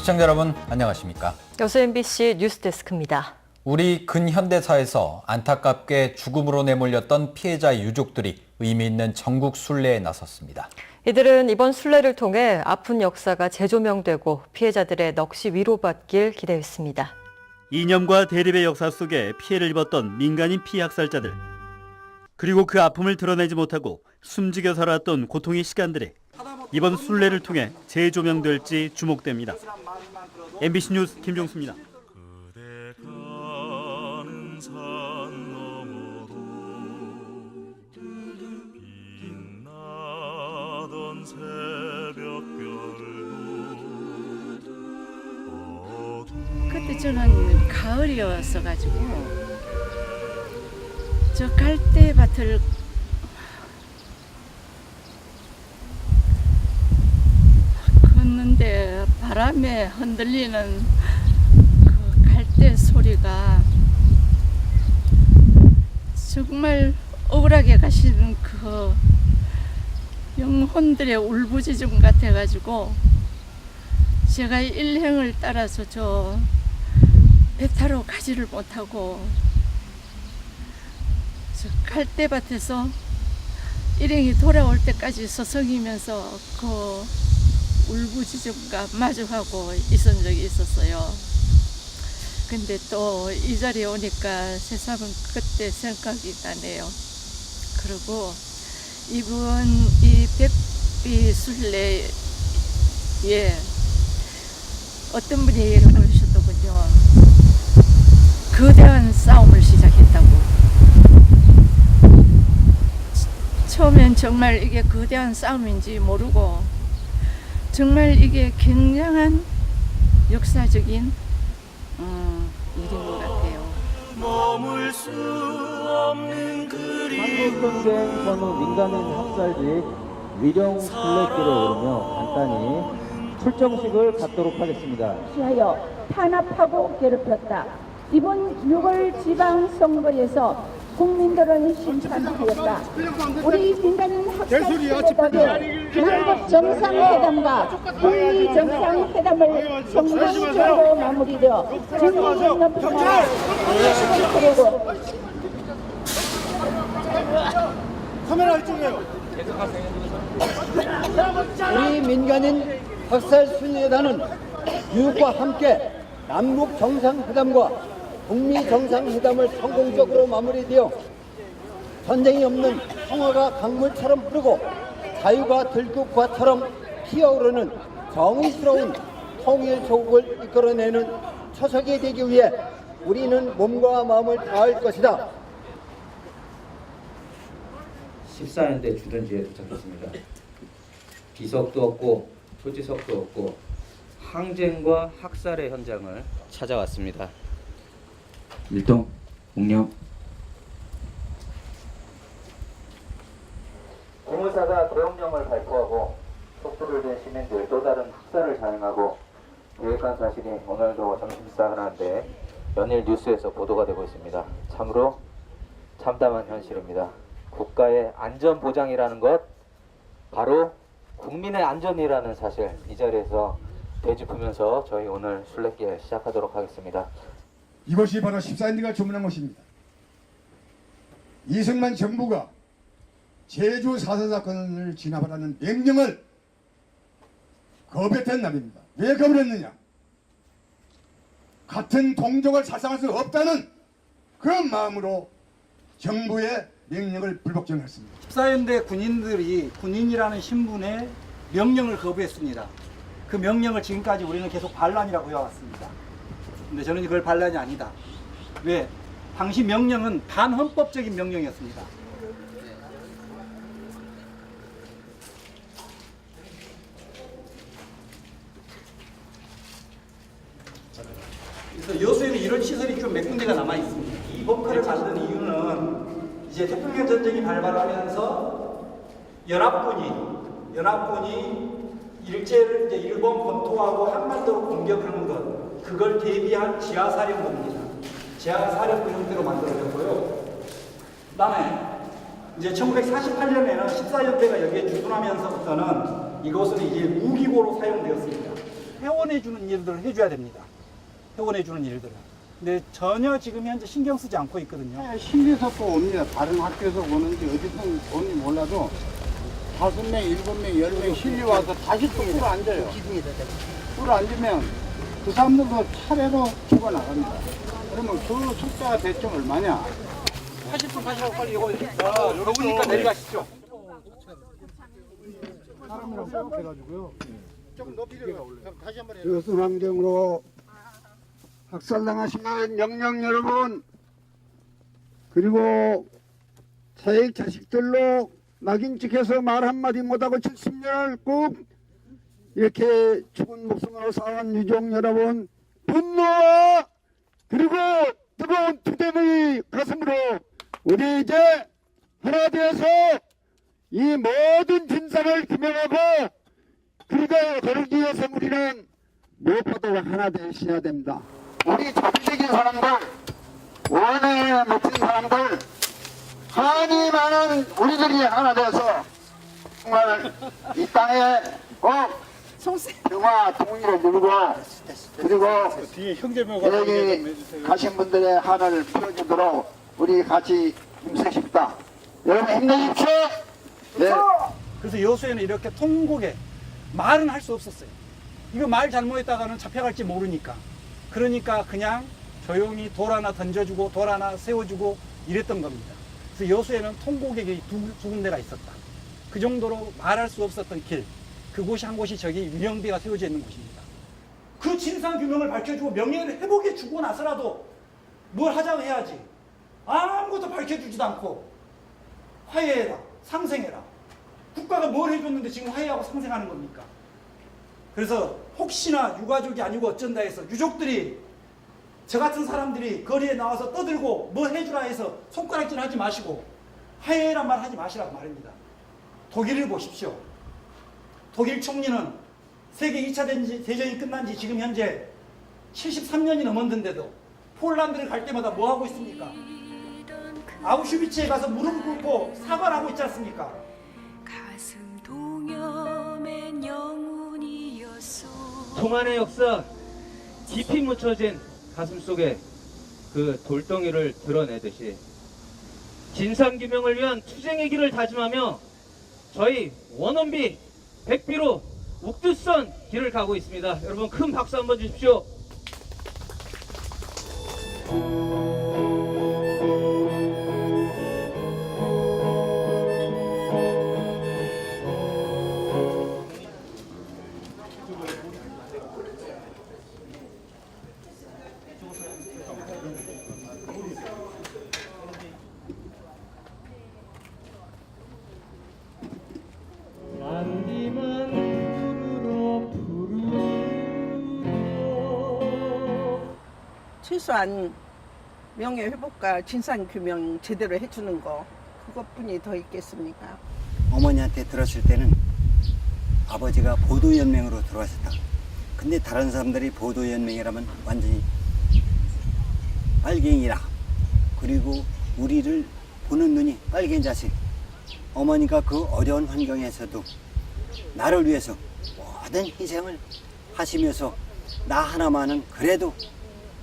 시청자 여러분 안녕하십니까? 여수 MBC 뉴스데스크입니다. 우리 근현대사에서 안타깝게 죽음으로 내몰렸던 피해자 유족들이 의미 있는 전국 순례에 나섰습니다. 이들은 이번 순례를 통해 아픈 역사가 재조명되고 피해자들의 넋이 위로받길 기대했습니다. 이념과 대립의 역사 속에 피해를 입었던 민간인 피학살자들 그리고 그 아픔을 드러내지 못하고 숨지겨 살았던 고통의 시간들이 이번 순례를 통해 재조명될지 주목됩니다. MBC 뉴스 김종수입니다. 저는 가을이었어 가지고 저 갈대밭을 걷는데 바람에 흔들리는 그 갈대 소리가 정말 억울하게 가시는 그 영혼들의 울부짖음 같아가지고 제가 일행을 따라서 저 배 타러 가지를 못하고 저 갈대밭에서 일행이 돌아올 때까지 서성이면서 그 울부짖음과 마주하고 있은 적이 있었어요. 근데 또 이 자리에 오니까 새삼은 그때 생각이 나네요. 그리고 이번 이 백비 순례에 어떤 분이 얘기를 하셨더군요. 거대한 싸움을 시작했다고. 처음엔 정말 이게 거대한 싸움인지 모르고 정말 이게 굉장한 역사적인 어, 일인 것 같아요. 머물 수 없는 한국전쟁 전후 민간인 학살지 위령 순례길에 오르며 간단히 출정식을 갖도록 하겠습니다. 하여 탄압하고 괴롭혔다. 이번 6월 지방선거에서 국민들은 심판하였다. 우리 민간인 학살 세력의 남북 정상회담과 북미 정상회담을 성공적으로 마무리되어 증명 높이나 그리고 우리 민간인 학살 순회단은 미국과 함께 남북 정상회담과 북미 정상회담을 성공적으로 마무리되어 전쟁이 없는 평화가 강물처럼 흐르고 자유가 들국화처럼 피어오르는 정의스러운 통일 조국을 이끌어내는 초석이 되기 위해 우리는 몸과 마음을 다할 것이다. 14년대 주둔지에 도착했습니다. 비석도 없고 표지석도 없고 항쟁과 학살의 현장을 찾아왔습니다. 일동 공룡 공무사가 계엄령을 발표하고 속도를 댄 시민들 또 다른 학살을 자행하고 계획한 사실이 오늘도 점심식사를 하는데 연일 뉴스에서 보도가 되고 있습니다. 참으로 참담한 현실입니다. 국가의 안전 보장이라는 것 바로 국민의 안전이라는 사실 이 자리에서 되짚으면서 저희 오늘 순례길 시작하도록 하겠습니다. 이것이 바로 14인대가 주문한 것입니다. 이승만 정부가 제주 4.4 사건을 진압하라는 명령을 거부했던 날입니다. 왜 거부했느냐? 같은 동족을 살상할 수 없다는 그 마음으로 정부의 명령을 불복종했습니다. 14연대 군인들이 군인이라는 신분의 명령을 거부했습니다. 그 명령을 지금까지 우리는 계속 반란이라고 해왔습니다. 근데 저는 그걸 반란이 아니다. 왜? 당시 명령은 반헌법적인 명령이었습니다. 그래서 여수에는 이런 시설이 좀 몇 군데가 남아 있습니다. 이 법화를 만든 이유는 이제 태평양 전쟁이 발발하면서 연합군이 연합군이 일제를 이제 일본 본토하고 한반도로 것 그걸 대비한 지하사령부입니다. 지하사령부 형태로 만들어졌고요. 그 다음에 이제 1948년에는 14연대가 여기에 주둔하면서부터는 이것은 이제 무기고로 사용되었습니다. 회원해주는 일들을 해줘야 됩니다. 회원해주는 일들을. 근데 전혀 지금 현재 신경 쓰지 않고 있거든요. 신기서 또 옵니다. 다른 학교에서 오는지 어디서 오는지 몰라도 다섯 명, 일곱 명, 열 명 실려 와서 다시 또꿀 앉아요. 꿀 앉으면 그 사람들도 차례로 죽어 나갑니다. 그러면 그 숫자가 대충 얼마냐? 80분 가시라고 빨리 이거 더우니까 내려가시죠. 이것은 환경으로 학살당하신 영령 여러분 그리고 자식 자식들로 낙인 찍혀서 말 한마디 못하고 70년을 꾹 이렇게 죽은 목숨으로 살아온 유족 여러분 분노와 그리고 뜨거운 투대의 가슴으로 우리 이제 하나 되어서 이 모든 진상을 규명하고 그리고 그러기 위해서 우리는 무엇보다 하나 되셔야 됩니다. 우리 자비적인 사람들, 원에 높은 사람들, 한이 많은 우리들이 하나 되어서 정말 이 땅에 꼭 평화 통일을 누르고 그리고 여기 가신 분들의 하나를 풀어주도록 우리 같이 힘쓰십시다. 여러분 힘내십시오. 네. 그래서 여수에는 이렇게 통곡에 말은 할 수 없었어요. 이거 말 잘못했다가는 잡혀갈지 모르니까. 그러니까 그냥 조용히 돌 하나 던져주고 돌 하나 세워주고 이랬던 겁니다. 그래서 여수에는 통곡액이 두, 두 군데가 있었다. 그 정도로 말할 수 없었던 길. 그곳이 한 곳이 저기 유명비가 세워져 있는 곳입니다. 그 진상 규명을 밝혀주고 명예를 회복해 주고 나서라도 뭘 하자고 해야지. 아무것도 밝혀주지도 않고 화해해라, 상생해라. 국가가 뭘 해줬는데 지금 화해하고 상생하는 겁니까? 그래서 혹시나 유가족이 아니고 어쩐다 해서 유족들이 저 같은 사람들이 거리에 나와서 떠들고 뭐 해주라 해서 손가락질 하지 마시고 화해란 말 하지 마시라고 말입니다. 독일을 보십시오. 독일 총리는 세계 2차 대전이 끝난 지 지금 현재 73년이 넘었는데도 폴란드를 갈 때마다 뭐 하고 있습니까? 아우슈비츠에 가서 무릎 꿇고 사과를 하고 있지 않습니까? 동안의 역사 깊이 묻혀진 가슴 속에 그 돌덩이를 드러내듯이 진상규명을 위한 투쟁의 길을 다짐하며 저희 원원비 백비로 욱두선 길을 가고 있습니다. 여러분 큰 박수 한번 주십시오. 최소한 명예 회복과 진상 규명 제대로 해주는 거 그것뿐이 더 있겠습니까? 어머니한테 들었을 때는 아버지가 보도연맹으로 들어왔었다. 근데 다른 사람들이 보도연맹이라면 완전히 빨갱이라. 그리고 우리를 보는 눈이 빨갱이 자식. 어머니가 그 어려운 환경에서도 나를 위해서 모든 희생을 하시면서 나 하나만은 그래도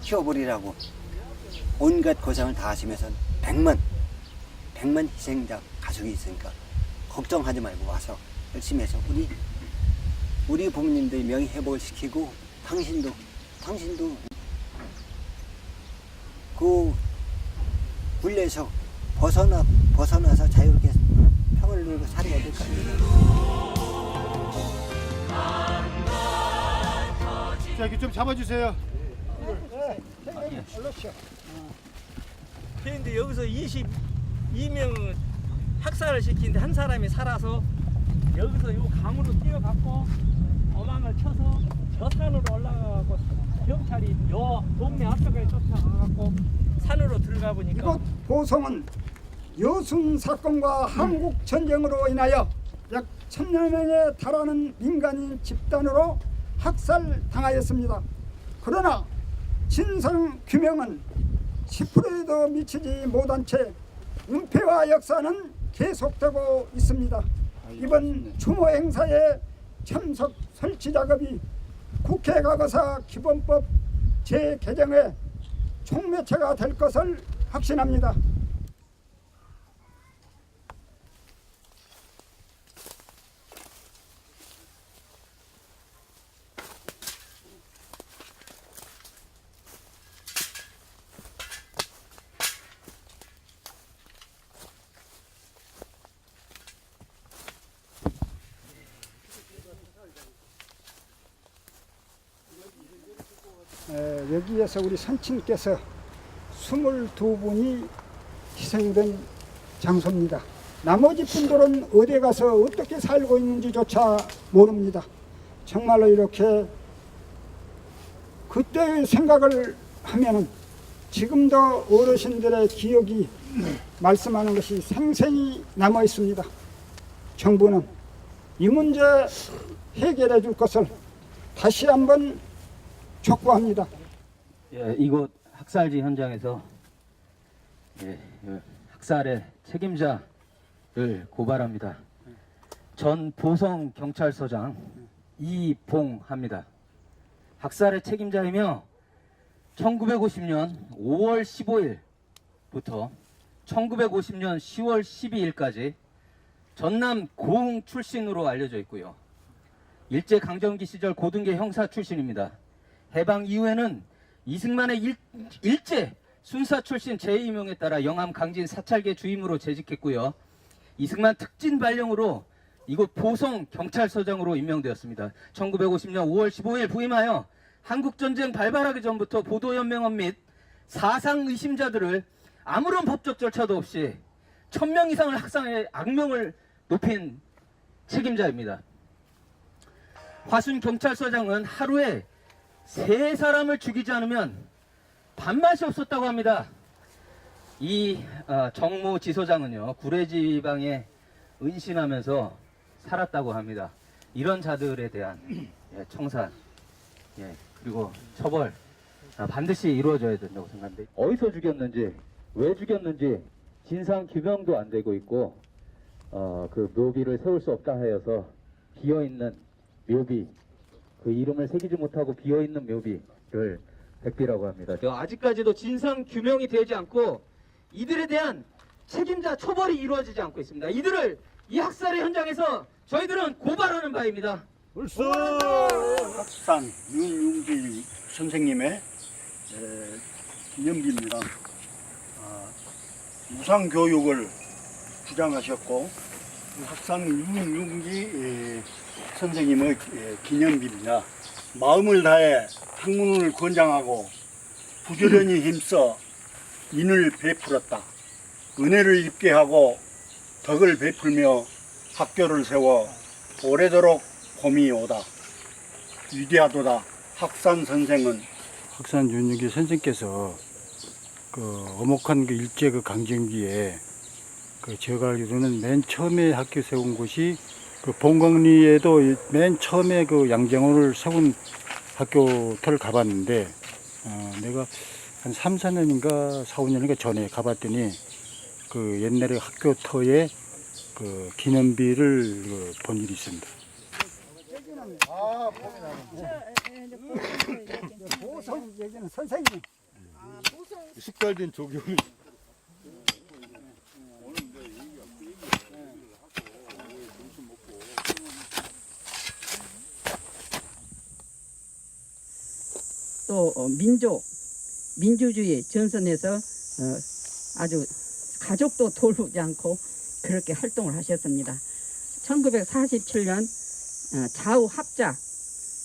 키워버리라고 온갖 고생을 다 하시면서 백만, 백만 희생자 가족이 있으니까 걱정하지 말고 와서 열심히 해서 우리 우리 부모님들 명예 회복을 시키고 당신도 당신도 그 굴레에서 벗어나 벗어나서 자유롭게 평을 누리고 것 같아요. 자, 여기 좀 잡아주세요. 그런데 여기서 22명 학살을 시키는데 한 사람이 살아서 여기서 요 강으로 뛰어갖고 도망을 쳐서 저 산으로 올라가고 경찰이 요 동네 앞쪽에 쫓아가갖고 산으로 들어가 보니까 이곳 보성은 여순 사건과 한국 전쟁으로 인하여 약 천여 명에 달하는 민간인 집단으로 학살당하였습니다. 그러나 진상 규명은 10%에도 미치지 못한 채 은폐와 역사는 계속되고 있습니다. 이번 추모 행사에 참석 설치 작업이 국회 과거사 기본법 재개정의 총매체가 될 것을 확신합니다. 에, 여기에서 우리 선친께서 22분이 희생된 장소입니다. 나머지 분들은 어디 가서 어떻게 살고 있는지조차 모릅니다. 정말로 이렇게 그때의 생각을 하면은 지금도 어르신들의 기억이 말씀하는 것이 생생히 남아 있습니다. 정부는 이 문제 해결해 줄 것을 다시 한번 촉구합니다. 예, 이곳 학살지 현장에서 예, 예, 학살의 책임자를 고발합니다. 전 보성 경찰서장 이봉합니다. 학살의 책임자이며 1950년 5월 15일부터 1950년 10월 12일까지 전남 고흥 출신으로 알려져 있고요. 일제 강점기 시절 고등계 형사 출신입니다. 해방 이후에는 이승만의 일, 일제 순사 출신 재임용에 따라 영암 강진 사찰계 주임으로 재직했고요. 이승만 특진 발령으로 이곳 보성 경찰서장으로 임명되었습니다. 1950년 5월 15일 부임하여 한국전쟁 발발하기 전부터 보도연맹원 및 사상 의심자들을 아무런 법적 절차도 없이 천 명 이상을 학상의 악명을 높인 책임자입니다. 화순 경찰서장은 하루에 세 사람을 죽이지 않으면 밥맛이 없었다고 합니다. 이 어, 정무 지소장은요 구례 지방에 은신하면서 살았다고 합니다. 이런 자들에 대한 예, 청산 예, 그리고 처벌 아, 반드시 이루어져야 된다고 생각합니다. 어디서 죽였는지 왜 죽였는지 진상 규명도 안 되고 있고 어, 그 묘비를 세울 수 없다 하여서 비어 있는 묘비 그 이름을 새기지 못하고 비어 있는 묘비를 백비라고 합니다. 아직까지도 진상 규명이 되지 않고 이들에 대한 책임자 처벌이 이루어지지 않고 있습니다. 이들을 이 학살의 현장에서 저희들은 고발하는 바입니다. 학산 윤용길 선생님의 에, 기념비입니다. 아, 무상 교육을 주장하셨고 학산 윤용기 에, 선생님의 에, 기념비입니다. 마음을 다해 학문을 권장하고 부지런히 힘써 인을 베풀었다. 은혜를 입게 하고 덕을 베풀며 학교를 세워 오래도록 봄이 오다. 위대하도다. 학산 선생은 학산 윤유기 선생께서 그 어목한 그 일제 그 강점기에 그 제가 알기로는 맨 처음에 학교 세운 곳이 그 봉광리에도 이- 맨 처음에 그 양정원을 세운 학교를 가봤는데 어, 내가 한 3, 4년인가 4, 5년인가 전에 가봤더니 그 옛날에 학교 터에 그 기념비를 그 본 일이 있습니다. 보성 얘기는 선생님. 숙달된 조경을 또 어, 민족, 민주주의 전선에서 어, 아주 가족도 돌보지 않고 그렇게 활동을 하셨습니다. 1947년 어, 좌우 합작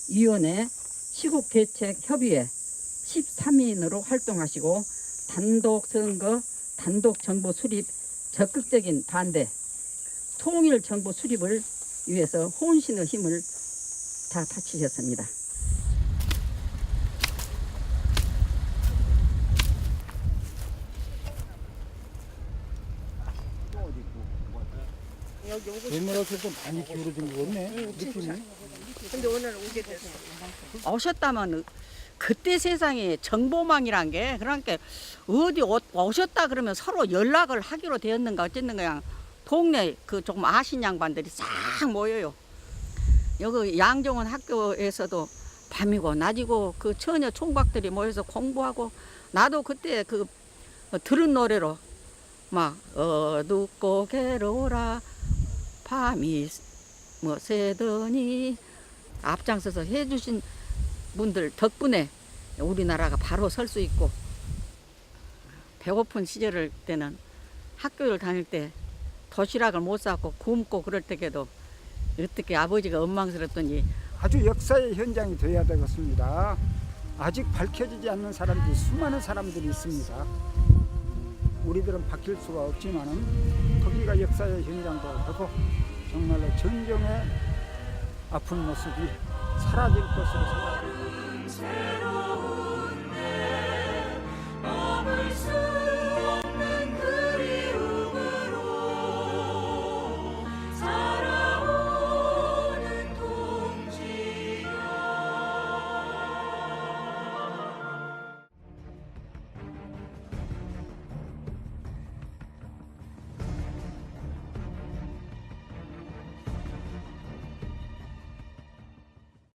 위원회 시국 대책 협의회 13인으로 활동하시고 단독 선거, 단독 정부 수립 적극적인 반대, 통일 정부 수립을 위해서 혼신의 힘을 다 바치셨습니다. 옛날에 좀 많이 기울어진 거 같네. 느낌이. 근데 오늘 오게 됐어. 오셨다면 그때 세상에 정보망이란 게 그러니까 어디 오- 오셨다 그러면 서로 연락을 하기로 되었는가 어쨌는가 그냥 동네 그 조금 아신 양반들이 싹 모여요. 여기 양정원 학교에서도 밤이고 낮이고 그 처녀 총각들이 모여서 공부하고 나도 그때 그 들은 노래로 막 어둡고 괴로워라 밤이 뭐 새더니 앞장서서 해주신 분들 덕분에 우리나라가 바로 설 수 있고 배고픈 시절 때는 학교를 다닐 때 도시락을 못 싸고 굶고 그럴 때에도 어떻게 아버지가 원망스럽더니 아주 역사의 현장이 되어야 되겠습니다. 아직 밝혀지지 않는 사람들이 수많은 사람들이 있습니다. 우리들은 바뀔 수가 없지만은 거기가 역사의 현장도 되고 정말로 전종의 아픈 모습이 사라질 것으로 생각합니다.